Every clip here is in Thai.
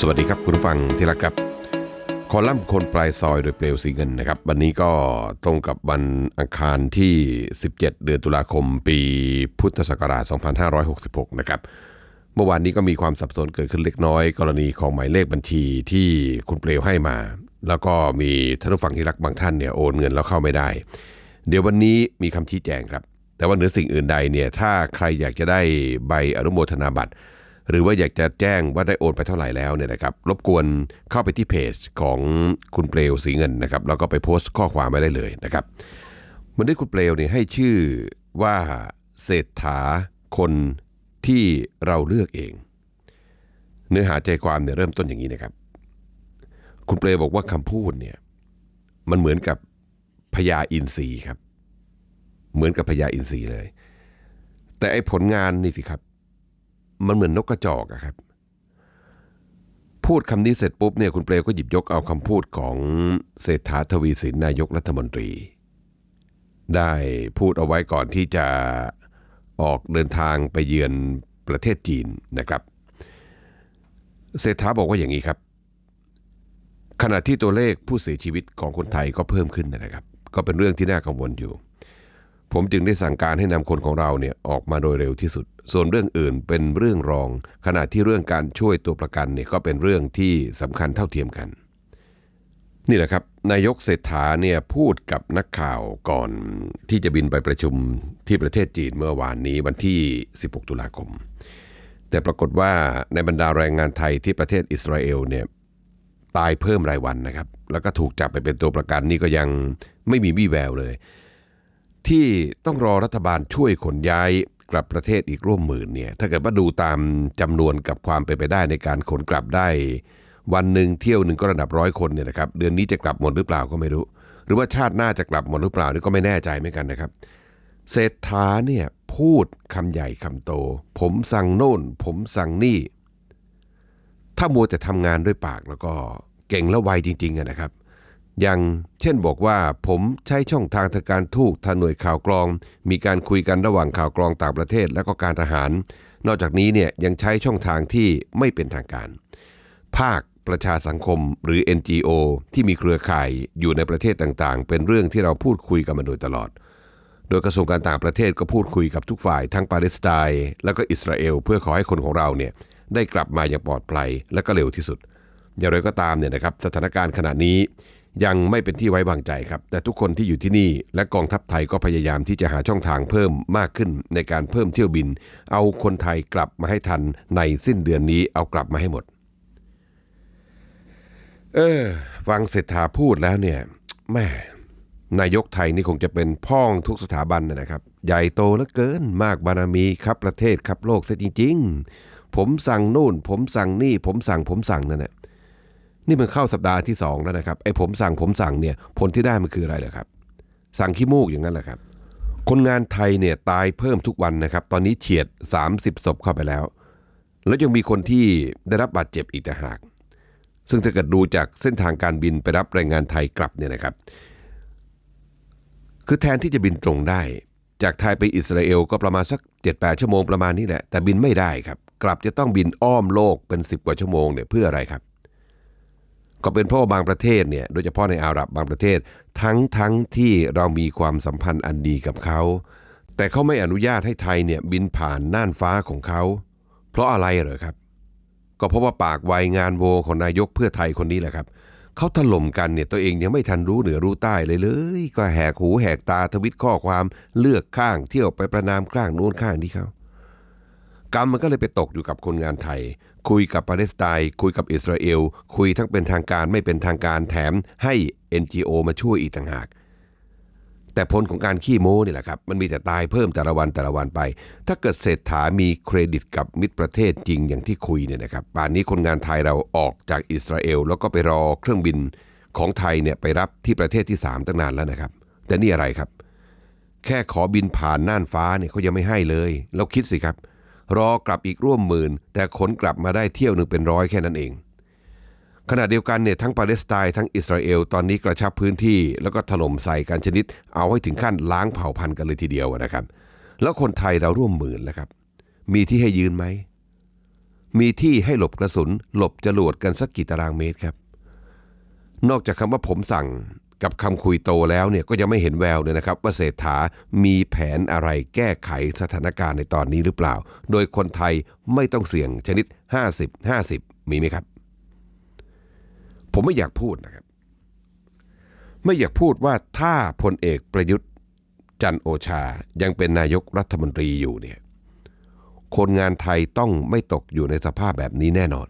สวัสดีครับคุณผู้ฟังที่รักครับคอลัมน์คนปลายซอยโดยเปลวสีเงินนะครับ วันนี้ก็ตรงกับวันอังคารที่ 17 เดือนตุลาคมปีพุทธศักราช 2566 นะครับ เมื่อวานนี้ก็มีความสับสนเกิดขึ้นเล็กน้อย กรณีของหมายเลขบัญชีที่คุณเปลวให้มา แล้วก็มีท่านผู้ฟังที่รักบางท่านเนี่ยโอนเงินแล้วเข้าไม่ได้ เดี๋ยววันนี้มีคำชี้แจงครับ แต่ว่าเหนือสิ่งอื่นใดเนี่ยถ้าใครอยากจะได้ใบอนุโมทนาบัตร หรือว่าอยากจะแจ้งว่าได้โอนไปเท่าไหร่แล้วเนี่ยนะครับรบกวนเข้าไปที่เพจของคุณเปลวสีเงินนะครับแล้วก็ไปโพสต์ข้อความไว้ได้เลยนะครับวันนี้คุณเปลวเนี่ยให้ชื่อว่าเศรษฐาคนที่เราเลือกเอง เนื้อหาใจความเนี่ยเริ่มต้นอย่างนี้นะครับ คุณเปลวบอกว่าคำพูดเนี่ยมันเหมือนกับพญาอินทรีครับ เหมือนกับพญาอินทรีเลย แต่ไอ้ผลงานนี่สิครับ มันเหมือนนกกระจอกอะครับ พูดคำนี้เสร็จปุ๊บเนี่ยคุณเปลวก็หยิบยกเอาคำพูดของเศรษฐาทวีสินนายกรัฐมนตรี ได้พูดเอาไว้ก่อนที่จะออกเดินทางไปเยือนประเทศจีนนะครับเศรษฐาบอกว่าอย่างนี้ครับ ขณะที่ตัวเลขผู้เสียชีวิตของคนไทยก็เพิ่มขึ้นนะครับ ก็เป็นเรื่องที่น่ากังวลอยู่ ผมจึงได้สั่งการให้นำคนของเราเนี่ยออกมาโดยเร็วที่สุด ส่วนเรื่องอื่นเป็นเรื่องรอง ขณะที่เรื่องการช่วยตัวประกันเนี่ยก็เป็นเรื่องที่สำคัญเท่าเทียมกัน นี่แหละครับนายกเศรษฐาเนี่ยพูดกับนักข่าวก่อนที่จะบินไปประชุมที่ประเทศจีนเมื่อวานนี้วันที่ 16 ตุลาคม แต่ปรากฏว่าในบรรดาแรงงานไทยที่ประเทศอิสราเอลเนี่ยตายเพิ่มรายวันนะครับ แล้วก็ถูกจับไปเป็นตัวประกันนี่ก็ยังไม่มีวี่แววเลย ที่ต้องรอรัฐบาลช่วยขนย้ายกลับประเทศอีกร่วมหมื่นเนี่ยถ้าเกิดว่าดูตามจำนวนกับความเป็นไปได้ในการขนกลับได้ วันหนึ่งเที่ยวหนึ่งก็ระดับร้อยคนเนี่ยนะครับเดือนนี้จะกลับหมดหรือเปล่าก็ไม่รู้ หรือว่าชาติหน้าจะกลับหมดหรือเปล่านี่ก็ไม่แน่ใจเหมือนกันนะครับเศรษฐาเนี่ยพูดคำใหญ่คำโต ผมสั่งโน่น ผมสั่งนี่ ถ้ามัวแต่ทำงานด้วยปากแล้วก็เก่งและไวจริงๆนะครับ อย่างเช่นบอกว่าผมใช้ช่องทางทางการทูตทางหน่วยข่าวกรอง มีการคุยกันระหว่างข่าวกรองต่างประเทศและก็การทหาร นอกจากนี้เนี่ยยังใช้ช่องทางที่ไม่เป็นทางการ ภาคประชาสังคมหรือ NGO ที่มีเครือข่ายอยู่ในประเทศต่างๆ เป็นเรื่องที่เราพูดคุยกันมาโดยตลอด โดยกระทรวงการต่างประเทศก็พูดคุยกับทุกฝ่ายทั้งปาเลสไตน์และก็อิสราเอล เพื่อขอให้คนของเราเนี่ยได้กลับมาอย่างปลอดภัยและก็เร็วที่สุด อย่างไรก็ตามเนี่ยนะครับสถานการณ์ขณะนี้ ยังไม่เป็นที่ไว้วางใจครับ แต่ทุกคนที่อยู่ที่นี่ และกองทัพไทยก็พยายามที่จะหาช่องทางเพิ่มมากขึ้นในการเพิ่มเที่ยวบิน เอาคนไทยกลับมาให้ทันในสิ้นเดือนนี้เอากลับมาให้หมด เออฟังเศรษฐาพูดแล้วเนี่ยแม่นายกไทยนี่คงจะเป็นพ่องทุกสถาบันนะครับ ใหญ่โตเหลือเกินมากบารมีครับประเทศครับโลกซะจริง ๆ ผมสั่งนู่น ผมสั่งนี่ ผมสั่งผมสั่งนั่นแหละ นี่มันเข้าสัปดาห์ที่สองแล้วนะครับไอ้ผมสั่งผมสั่งเนี่ยผลที่ได้มันคืออะไรเหรอครับ สั่งขี้มูกอย่างนั้นแหละครับ คนงานไทยเนี่ยตายเพิ่มทุกวันนะครับ ตอนนี้เฉียด 30ศพเข้าไปแล้ว แล้วยังมีคนที่ได้รับบาดเจ็บอีกต่างหาก ซึ่งถ้าเกิดดูจากเส้นทางการบินไปรับแรงงานไทยกลับเนี่ยนะครับ คือแทนที่จะบินตรงได้ จากไทยไปอิสราเอลก็ประมาณสัก 7-8 ชั่วโมงประมาณนี้แหละแต่บินไม่ได้ครับ กลับจะต้องบินอ้อมโลกเป็น 10 กว่าชั่วโมงเนี่ยเพื่ออะไรครับ ก็เป็นเพราะบางประเทศเนี่ยโดยเฉพาะในอาหรับบางประเทศ ทั้งทั้งที่เรามีความสัมพันธ์อันดีกับเขา แต่เขาไม่อนุญาตให้ไทยเนี่ยบินผ่านน่านฟ้าของเขา เพราะอะไรเหรอครับ ก็เพราะว่าปากไวงานโวของนายกเพื่อไทยคนนี้แหละครับเขาถล่มกันเนี่ยตัวเองยังไม่ทันรู้เหนือรู้ใต้เลยเลย ก็แหกหูแหกตาทวิตข้อความเลือกข้างเที่ยวไปประนามข้างโน้นข้างที่เขา กรรมมันก็เลยไปตกอยู่กับคนงานไทย คุยกับปาเลสไตน์คุยกับอิสราเอล คุยทั้งเป็นทางการไม่เป็นทางการแถมให้ NGO มาช่วยอีกต่างหาก แต่ผลของการขี้โม้นี่แหละครับ มันมีแต่ตายเพิ่มแต่ละวันแต่ละวันไป ถ้าเกิดเศรษฐามีเครดิตกับมิตรประเทศจริงอย่างที่คุยเนี่ยนะครับป่านนี้คนงานไทยเราออกจากอิสราเอล แล้วก็ไปรอเครื่องบินของไทยเนี่ยไปรับที่ประเทศที่ 3 ตั้งนานแล้วนะครับ แต่นี่อะไรครับ แค่ขอบินผ่านน่านฟ้าเนี่ยเขายังไม่ให้เลยแล้วคิดสิครับ รอกลับอีกร่วมหมื่น แต่ขนกลับมาได้เที่ยวหนึ่งเป็นร้อยแค่นั้นเอง ขณะเดียวกันเนี่ยทั้งปาเลสไตน์ทั้งอิสราเอลตอนนี้กระชับพื้นที่ แล้วก็ถล่มใส่กันชนิด เอาให้ถึงขั้นล้างเผ่าพันธุ์กันเลยทีเดียวนะครับ แล้วคนไทยเราร่วมหมื่นแล้วครับ มีที่ให้ยืนไหมมีที่ให้หลบกระสุน หลบจรวดกันสักกี่ตารางเมตรครับ นอกจากคำว่าผมสั่ง กับคำคุยโตแล้วเนี่ยก็ยังไม่เห็นแววเลยนะครับ ว่าเศรษฐามีแผนอะไรแก้ไขสถานการณ์ในตอนนี้หรือเปล่า โดยคนไทยไม่ต้องเสี่ยงชนิด 50 50 มีไหมครับ ผมไม่อยากพูดนะครับ ไม่อยากพูดว่าถ้าพลเอกประยุทธ์ จันโอชายังเป็นนายกรัฐมนตรีอยู่เนี่ยคนงานไทยต้องไม่ตกอยู่ในสภาพแบบนี้แน่นอน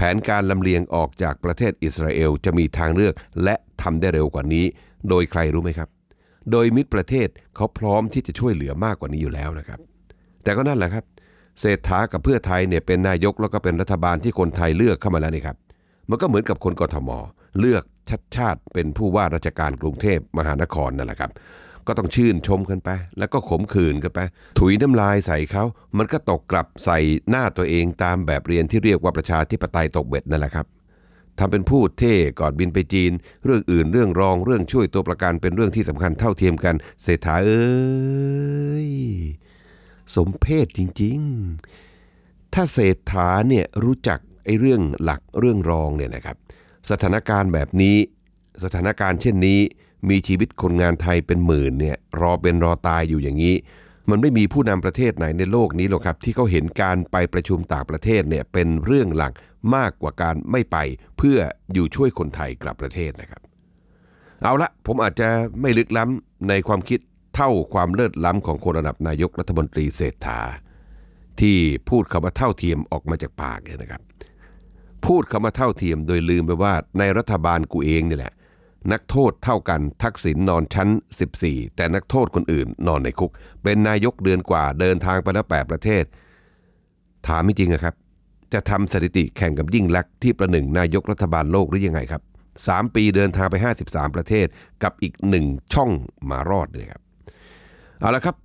ผนการลำเลียงออกจากประเทศอิสราเอลจะมีทางเลือกและทำได้เร็วกว่านี้ โดยใครรู้ไหมครับ โดยมิตรประเทศเขาพร้อมที่จะช่วยเหลือมากกว่านี้อยู่แล้วนะครับ แต่ก็นั่นแหละครับ เศรษฐากับเพื่อไทยเนี่ยเป็นนายกแล้วก็เป็นรัฐบาลที่คนไทยเลือกเข้ามาแล้วนี่ครับ มันก็เหมือนกับคนกทม เลือกชัดชาติเป็นผู้ว่าราชการกรุงเทพมหานครนั่นแหละครับ ก็ต้องชื่นชมกันไป แล้วก็ขมขื่นกันไป ถุยน้ำลายใส่เขา มันก็ตกกลับใส่หน้าตัวเองตามแบบเรียนที่เรียกว่าประชาธิปไตยตกเบ็ดนั่นแหละครับทำเป็นพูดเท่ก่อนบินไปจีน เรื่องอื่นเรื่องรองเรื่องช่วยตัวประกันเป็นเรื่องที่สำคัญเท่าเทียมกัน เศรษฐาเอ้ยสมเพศจริงๆ ถ้าเศรษฐาเนี่ยรู้จักไอ้เรื่องหลักเรื่องรองเนี่ยนะครับ สถานการณ์แบบนี้ สถานการณ์เช่นนี้ มีชีวิตคนงานไทยเป็นหมื่นเนี่ยรอเป็นรอตายอยู่อย่างนี้ มันไม่มีผู้นำประเทศไหนในโลกนี้หรอกครับ ที่เขาเห็นการไปประชุมต่างประเทศเนี่ยเป็นเรื่องหลักมากกว่าการไม่ไปเพื่ออยู่ช่วยคนไทยกลับประเทศนะครับ เอาละผมอาจจะไม่ลึกล้ำในความคิดเท่าความเลิศล้ำของคนระดับนายกรัฐมนตรีเศรษฐา ที่พูดคำว่าเท่าเทียมออกมาจากปากเนี่ยนะครับ พูดคำว่าเท่าเทียมโดยลืมไปว่าในรัฐบาลกูเองนี่แหละ นักโทษเท่ากันทักษิณนอนชั้น 14 แต่นักโทษคนอื่นนอนในคุก เป็นนายกเดือนกว่าเดินทางไปแล้ว8ประเทศ ถามจริงอะครับ จะทำสถิติแข่งกับยิ่งลักษณ์ที่ประหนึ่งนายกรัฐบาลโลกหรือยังไงครับ 3 ปีเดินทางไป 53 ประเทศกับอีกหนึ่งช่องมารอดเลยครับเอาละครับ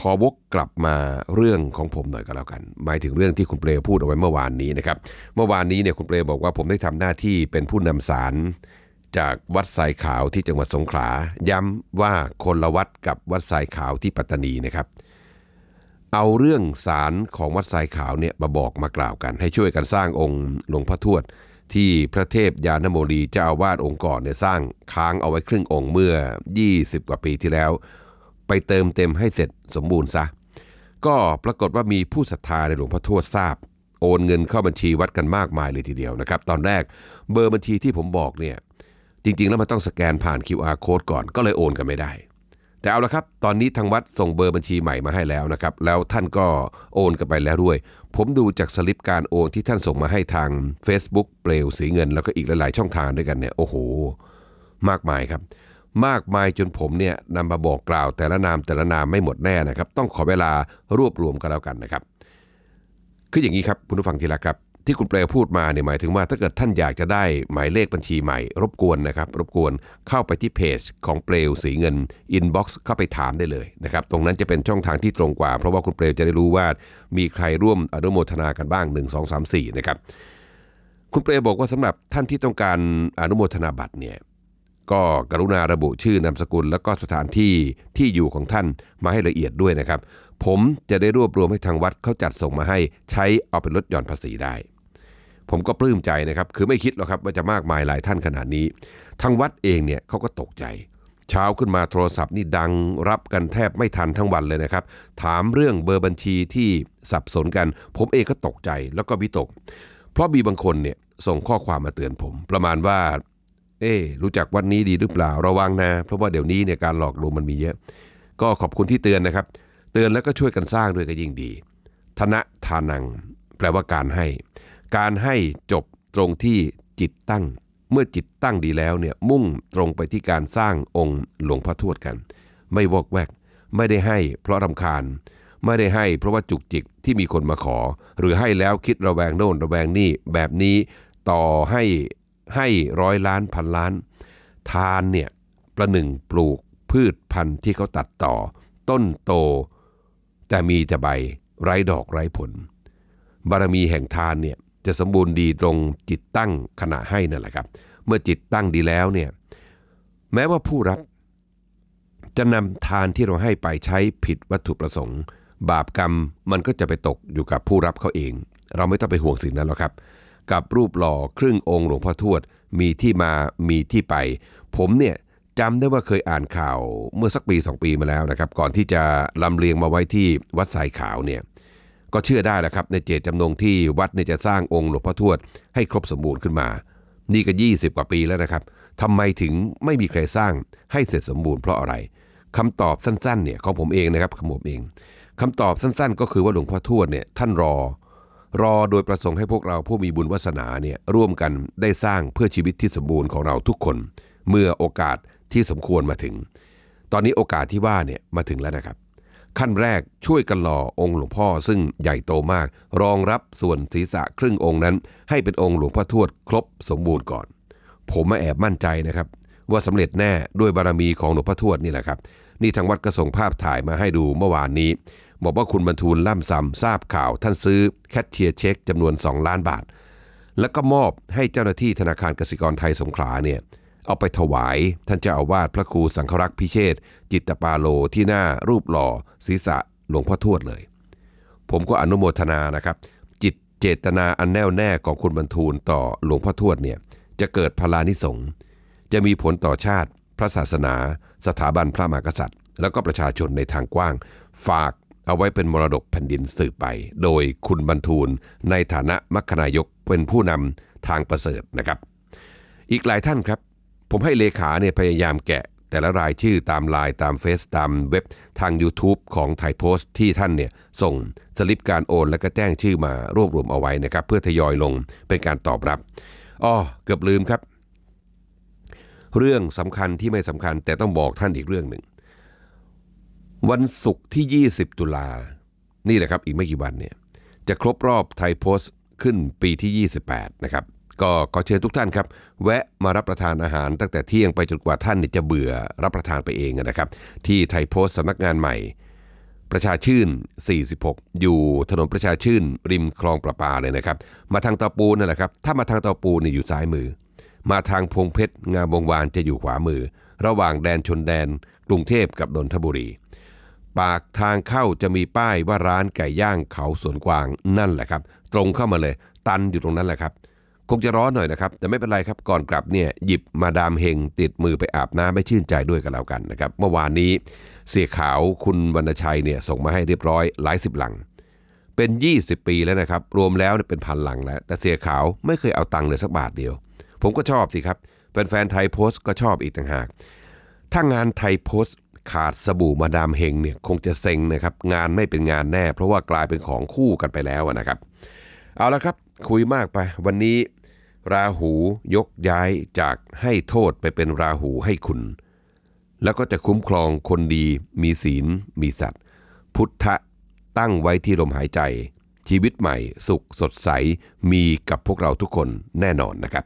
ขอวกกลับมาเรื่องของผมหน่อยก็แล้วกัน หมายถึงเรื่องที่คุณเปรพูดเอาไว้เมื่อวานนี้นะครับ เมื่อวานนี้เนี่ยคุณเปรบอกว่าผมได้ทำหน้าที่เป็นผู้นำสาร จากวัดทรายขาวที่จังหวัดสงขลา ย้ำว่าคนละวัดกับวัดทรายขาวที่ปัตตานีนะครับ เอาเรื่องสารของวัดทรายขาวเนี่ยมาบอกมากล่าวกัน ให้ช่วยกันสร้างองค์หลวงพ่อทวด ที่พระเทพยานโมลีเจ้าอาวาสองค์ก่อนเนี่ยสร้างค้างเอาไว้ครึ่งองค์เมื่อ 20 กว่าปีที่แล้ว ไปเติมเต็มให้เสร็จสมบูรณ์ซะก็ปรากฏว่ามีผู้ศรัทธาในหลวงพ่อทวดทราบ โอนเงินเข้าบัญชีวัดกันมากมายเลยทีเดียวนะครับ ตอนแรกเบอร์บัญชีที่ผมบอกเนี่ย จริง ๆ แล้วมันต้องสแกนผ่าน QR code ก่อนก็เลยโอนกันไม่ได้ แต่เอาละครับ ตอนนี้ทางวัดส่งเบอร์บัญชีใหม่มาให้แล้วนะครับ แล้วท่านก็โอนกันไปแล้วด้วย ผมดูจากสลิปการโอนที่ท่านส่งมาให้ทาง Facebook เปลวสีเงิน แล้วก็อีกหลายๆ ช่องทางด้วยกันเนี่ยโอ้โห มากมายครับมากมายจนผมเนี่ยนำมาบอกกล่าวแต่ละนามแต่ละนามไม่หมดแน่นะครับ ต้องขอเวลารวบรวมกันแล้วกันนะครับ คืออย่างนี้ครับคุณผู้ฟังทีละครับ ที่คุณเปลวพูดมาเนี่ยหมายถึงว่าถ้าเกิดท่านอยากจะได้หมายเลขบัญชีใหม่ รบกวนนะครับ รบกวนเข้าไปที่เพจของเปลวสีเงินอินบ็อกซ์เข้าไปถามได้เลยนะครับ ตรงนั้นจะเป็นช่องทางที่ตรงกว่า เพราะว่าคุณเปลวจะได้รู้ว่ามีใครร่วมอนุโมทนากันบ้าง 1 2 3 4 นะครับ คุณเปลวบอกว่าสำหรับท่านที่ต้องการอนุโมทนาบัตรเนี่ยก็กรุณาระบุชื่อนามสกุล แล้วก็สถานที่ที่อยู่ของท่านมาให้ละเอียดด้วยนะครับ ผมจะได้รวบรวมให้ทางวัดเขาจัดส่งมาให้ใช้เอาเป็นลดหย่อนภาษีได้ ผมก็ปลื้มใจนะครับ คือไม่คิดหรอกครับว่าจะมากมายหลายท่านขนาดนี้ ทางวัดเองเนี่ยเขาก็ตกใจ เช้าขึ้นมาโทรศัพท์นี่ดังรับกันแทบไม่ทันทั้งวันเลยนะครับ ถามเรื่องเบอร์บัญชีที่สับสนกัน ผมเองก็ตกใจแล้วก็วิตก เพราะมีบางคนเนี่ยส่งข้อความมาเตือนผม ประมาณว่า เอ๊รู้จักวัดนี้ดีหรือเปล่าระวังนะ เพราะว่าเดี๋ยวนี้เนี่ยการหลอกลวงมันมีเยอะ ก็ขอบคุณที่เตือนนะครับ เตือนแล้วก็ช่วยกันสร้างด้วยก็ยิ่งดีธนะทานัง แปลว่าการให้ การให้จบตรงที่จิตตั้ง เมื่อจิตตั้งดีแล้วเนี่ยมุ่งตรงไปที่การสร้างองค์หลวงพ่อทวดกัน ไม่วอกแวก ไม่ได้ให้เพราะรำคาญ ไม่ได้ให้เพราะว่าจุกจิกที่มีคนมาขอ หรือให้แล้วคิดระแวงโน่นระแวงนี่แบบนี้ต่อให้ให้ร้อยล้านพันล้าน ทานเนี่ยประหนึ่งปลูกพืชพันธุ์ที่เขาตัดต่อ ต้นโต แต่มีแต่ใบไร้ดอกไร้ผล บารมีแห่งทานเนี่ย จะสมบูรณ์ดีตรงจิตตั้งขณะให้นั่นแหละครับ เมื่อจิตตั้งดีแล้วเนี่ยแม้ว่าผู้รับ จะนำทานที่เราให้ไปใช้ผิดวัตถุประสงค์ บาปกรรมมันก็จะไปตกอยู่กับผู้รับเขาเอง เราไม่ต้องไปห่วงสิ่งนั้นหรอกครับ กับรูปหล่อครึ่งองค์หลวงพ่อทวดมีที่มามีที่ไป ผมเนี่ยจำได้ว่าเคยอ่านข่าวเมื่อสักปีสองปีมาแล้วนะครับ ก่อนที่จะลำเลียงมาไว้ที่วัดสายขาวเนี่ย ก็เชื่อได้แหละครับในเจตจำนงที่วัดเนี่ยจะสร้างองค์หลวงพ่อทวดให้ครบสมบูรณ์ขึ้นมา นี่ก็ 20 กว่าปีแล้วนะครับทำไมถึงไม่มีใครสร้างให้เสร็จสมบูรณ์เพราะอะไรคำตอบสั้นๆเนี่ยของผมเองนะครับของผมเองคำตอบสั้นๆ ก็คือว่าหลวงพ่อทวดเนี่ยท่านรอ รอโดยประสงค์ให้พวกเราผู้มีบุญวาสนาเนี่ยร่วมกันได้สร้างเพื่อชีวิตที่สมบูรณ์ของเราทุกคน เมื่อโอกาสที่สมควรมาถึง ตอนนี้โอกาสที่ว่าเนี่ยมาถึงแล้วนะครับ ขั้นแรกช่วยกันหล่อองค์หลวงพ่อซึ่งใหญ่โตมาก รองรับส่วนศีรษะครึ่งองค์นั้น ให้เป็นองค์หลวงพ่อทวดครบสมบูรณ์ก่อน ผมมาแอบมั่นใจนะครับ ว่าสำเร็จแน่ด้วยบารมีของหลวงพ่อทวดนี่แหละครับ นี่ทางวัดก็ส่งภาพถ่ายมาให้ดูเมื่อวานนี้ บอกว่าคุณบรรทูลล่ำซำทราบข่าวท่านซื้อแคชเชียร์เช็คจำนวน 2 ล้านบาท แล้วก็มอบให้เจ้าหน้าที่ธนาคารกสิกรไทยสงขลาเนี่ย เอาไปถวาย ท่านเจ้าอาวาสพระครูสังฆรักษ์พิเชษจิตตปาโลที่หน้ารูปหล่อ ศีรษะหลวงพ่อทวดเลย ผมก็อนุโมทนานะครับ จิตเจตนาอันแน่วแน่ของคุณบรรทูลต่อหลวงพ่อทวดเนี่ยจะเกิดพลานิสงส์จะมีผลต่อชาติ พระศาสนา สถาบันพระมหากษัตริย์ แล้วก็ประชาชนในทางกว้าง ฝากเอาไว้เป็นมรดกแผ่นดินสืบไป โดยคุณบรรทูลในฐานะมัคคณายกเป็นผู้นำทางประเสริฐนะครับ อีกหลายท่านครับ ผมให้เลขาเนี่ยพยายามแกะ แต่ละรายชื่อตามไลน์ตามเฟซตามเว็บทาง YouTube ของไทยโพสต์ที่ท่านเนี่ยส่งสลิปการโอนและก็แจ้งชื่อมารวบรวมเอาไว้นะครับ เพื่อทยอยลงเป็นการตอบรับอ้อเกือบลืมครับ เรื่องสำคัญที่ไม่สำคัญแต่ต้องบอกท่านอีกเรื่องหนึ่งวันศุกร์ที่ 20 ตุลา นี่แหละครับ อีกไม่กี่วันเนี่ย จะครบรอบไทยโพสต์ขึ้นปีที่ 28 นะครับ ก็ขอเชิญทุกท่านครับ แวะมารับประทานอาหารตั้งแต่เที่ยงไปจนกว่าท่านจะเบื่อรับประทานไปเองนะครับ ที่ไทยโพสต์สำนักงานใหม่ ประชาชื่น 46 อยู่ถนนประชาชื่น ริมคลองประปาเลยนะครับ มาทางเตาปูนนั่นแหละครับ ถ้ามาทางเตาปูนเนี่ยอยู่ซ้ายมือ มาทางพงเพชรงามวงวานจะอยู่ขวามือ ระหว่างแดนชนแดน กรุงเทพกับนนทบุรีปากทางเข้าจะมีป้ายว่าร้านไก่ย่างเขาสวนกวางนั่นแหละครับ ตรงเข้ามาเลย ตันอยู่ตรงนั้นแหละครับ คงจะร้อนหน่อยนะครับ แต่ไม่เป็นไรครับก่อนกลับเนี่ยหยิบมาดามเฮงติดมือไปอาบน้ำไม่ชื่นใจด้วยกันแล้วกันนะครับเมื่อวานนี้เสียขาวคุณวรรณชัยเนี่ยส่งมาให้เรียบร้อยหลายสิบหลัง เป็น 20 ปีแล้วนะครับ รวมแล้วเนี่ยเป็นพันหลังแล้ว แต่เสียขาวไม่เคยเอาตังค์เลยสักบาทเดียว ผมก็ชอบสิครับเป็นแฟนไทยโพสต์ก็ชอบอีกต่างหาก ถ้างานไทยโพสต์ขาดสบู่มาดามเฮงเนี่ยคงจะเซ็งนะครับงานไม่เป็นงานแน่ เพราะว่ากลายเป็นของคู่กันไปแล้วนะครับ เอาละครับคุยมากไปวันนี้ ราหูยกย้ายจากให้โทษไปเป็นราหูให้คุณ แล้วก็จะคุ้มครองคนดี มีศีล มีสัตว์ พุทธะตั้งไว้ที่ลมหายใจ ชีวิตใหม่สุขสดใสมีกับพวกเราทุกคนแน่นอนนะครับ